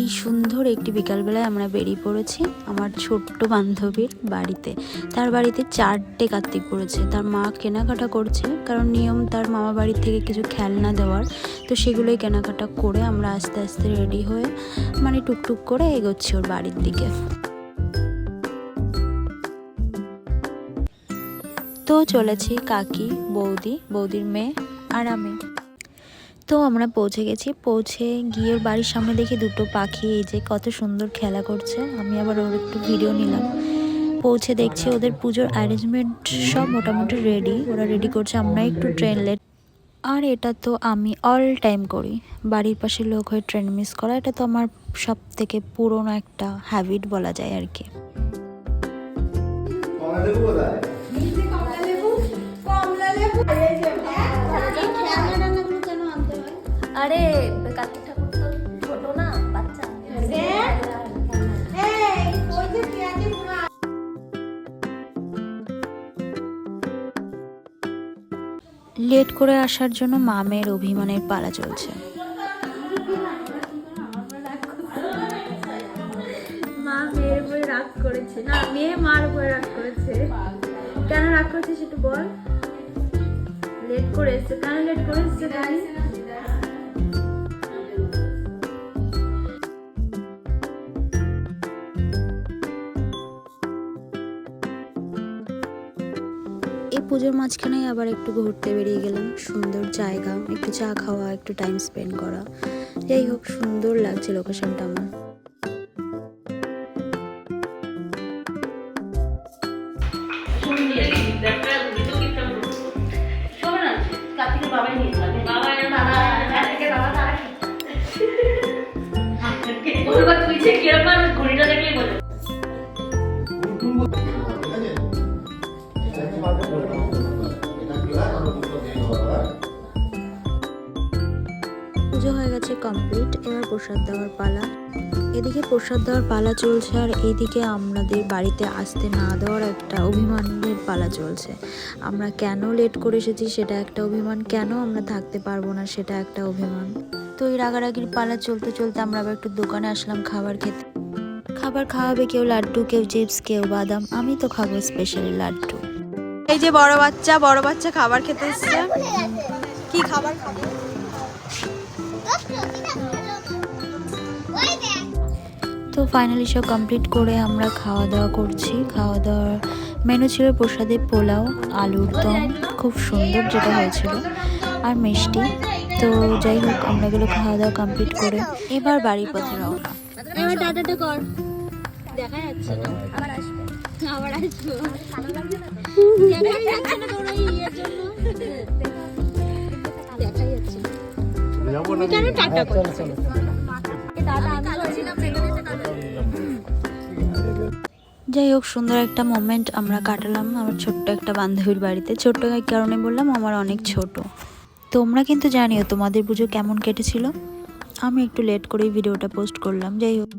এই সুন্দর একটি বিকালবেলায় আমরা বেরিয়ে পড়েছি আমার ছোট্ট বান্ধবীর বাড়িতে। তার বাড়িতে চারটে কার্তিক পড়েছে। তার মা কেনাকাটা করছে, কারণ নিয়ম তার মামা বাড়ি থেকে কিছু খেলনা দেওয়ার। তো সেগুলোই কেনাকাটা করে আমরা আস্তে আস্তে রেডি হয়ে মানে টুকটুক করে এগোচ্ছি ওর বাড়ির দিকে। তো চলেছি কাকি, বৌদি, বৌদির মেয়ে আর আমি। তো আমরা পৌঁছে গেছি। পৌঁছে গিয়ে ওর বাড়ির সামনে দেখি দুটো পাখি। এই যে কত সুন্দর খেলা করছে। আমি আবার ওর একটু ভিডিও নিলাম। পৌঁছে দেখছি ওদের পুজোর অ্যারেঞ্জমেন্ট সব মোটামুটি রেডি ওরা রেডি করছে। আমরা একটু ট্রেন লেট আর এটা তো আমি অল টাইম করি। বাড়ির পাশে লোক হয়ে ট্রেন মিস করা, এটা তো আমার সব থেকে পুরনো একটা হ্যাবিট বলা যায় আর কি। আরে কার্তিক ঠাকুর তো ছোট না বাচ্চা। লেট করে আসার জন্য মামের অভিমানের পালা চলছে। মা মেয়ের উপরে রাগ করেছে। না মেয়ে মার উপরে রাগ করেছে। কেন রাগ করেছে সেটা বল? লেট করে এসছে। কেন লেট করে এসছে এই পুজোর মাঝখানেই আবার একটু ঘুরতে বেরিয়ে গেলাম। সুন্দর জায়গা একটু চা খাওয়া একটু টাইম স্পেন্ড করা। যাই হোক সুন্দর লাগছে লোকেশনটা আমার। পুজো কমপ্লিট এবার প্রসাদ দেওয়ার পালা। এদিকে প্রসাদ দেওয়ার পালা চলছে আর এইদিকে আমাদের বাড়িতে আসতে না দেওয়ার একটা অভিমানের পালা চলছে। আমরা কেন লেট করে এসেছি সেটা একটা অভিমান, কেন আমরা থাকতে পারব না সেটা একটা অভিমান। তো এই রাগারাগির পালা চলতে চলতে আমরা আবার একটু দোকানে আসলাম খাবার খেতে। খাবার খাওয়াবে কেউ লাড্ডু, কেউ চিপস, কেউ বাদাম, আমি তো খাব স্পেশালি লাড্ডু। এই যে বড় বাচ্চা বড় বাচ্চা খাবার খেতে এসছে। কি খাবার খাবে? তো ফাইনালি সব কমপ্লিট করে আমরা খাওয়া দাওয়া করছি। খাওয়া দাওয়ার মেনু ছিল প্রসাদে পোলাও, আলুর দম, খুব সুন্দর যেটা হয়েছিল, আর মিষ্টি। তো যাই হোক, আমরা এগুলো খাওয়া দাওয়া কমপ্লিট করে। এবার বাড়ির পথে রওনা। দেখা যাচ্ছে আবার আবার কেন টাটা করছে বলছিলাম যাই হোক সুন্দর একটা মোমেন্ট আমরা কাটালাম আমার ছোট্ট একটা বান্ধবীর বাড়িতে। ছোট্ট কারণে বললাম আমার অনেক ছোট। তোমরা কিন্তু জানিও তোমাদের পুজো কেমন কেটেছিল। আমি একটু লেট করেই ভিডিওটা পোস্ট করলাম। যাই হোক।